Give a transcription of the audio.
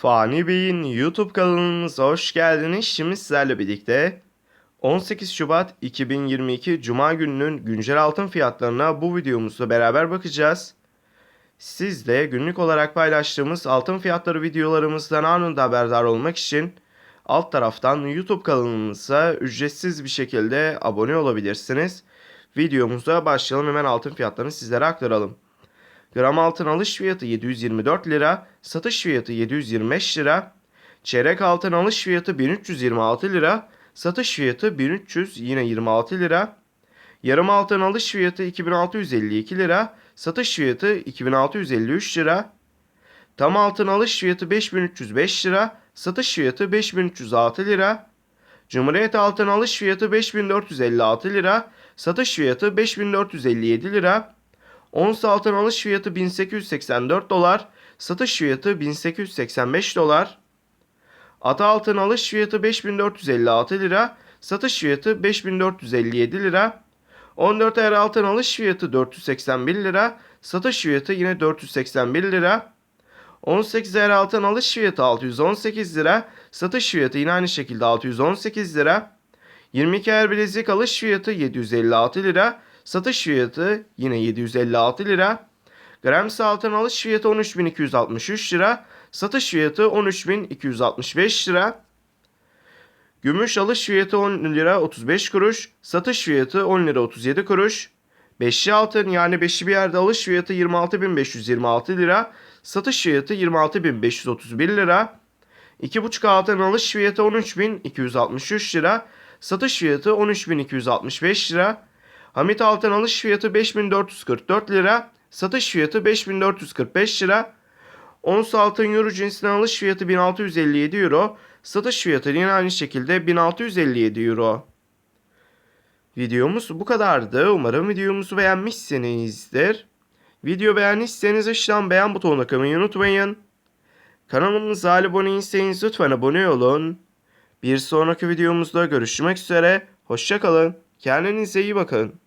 Fani Bey'in YouTube kanalımıza hoş geldiniz. Şimdi sizlerle birlikte 18 Şubat 2022 Cuma gününün güncel altın fiyatlarına bu videomuzda beraber bakacağız. Siz de günlük olarak paylaştığımız altın fiyatları videolarımızdan anında haberdar olmak için alt taraftan YouTube kanalımıza ücretsiz bir şekilde abone olabilirsiniz. Videomuza başlayalım hemen altın fiyatlarını sizlere aktaralım. Gram altın alış fiyatı 724 lira, satış fiyatı 725 lira. Çeyrek altın alış fiyatı 1326 lira, satış fiyatı 1300 yine 26 lira. Yarım altın alış fiyatı 2652 lira, satış fiyatı 2653 lira. Tam altın alış fiyatı 5305 lira, satış fiyatı 5306 lira. Cumhuriyet altın alış fiyatı 5456 lira, satış fiyatı 5457 lira. Ons altın alış fiyatı 1884 dolar, satış fiyatı 1885 dolar. Ata altın alış fiyatı 5456 lira, satış fiyatı 5457 lira. 14 er altın alış fiyatı 481 lira, satış fiyatı yine 481 lira. 18 er altın alış fiyatı 618 lira, satış fiyatı yine aynı şekilde 618 lira. 22 er bilezik alış fiyatı 756 lira, satış fiyatı yine 756 lira. Grams altın alış fiyatı 13.263 lira, satış fiyatı 13.265 lira. Gümüş alış fiyatı 10 lira 35 kuruş, satış fiyatı 10 lira 37 kuruş. Beşli altın yani beşli bir yerde alış fiyatı 26.526 lira, satış fiyatı 26.531 lira. 2,5 altın alış fiyatı 13.263 lira, satış fiyatı 13.265 lira. Hamit altın alış fiyatı 5444 lira, satış fiyatı 5445 lira. Ons altın euro cinsinden alış fiyatı 1657 euro, satış fiyatı yine aynı şekilde 1657 euro. Videomuz bu kadardı. Umarım videomuzu beğenmişsinizdir. Video beğendiyseniz aşağıdan beğen butonuna kılmayı unutmayın. Kanalımıza abone değilseniz lütfen abone olun. Bir sonraki videomuzda görüşmek üzere. Hoşçakalın. Kendinize iyi bakın.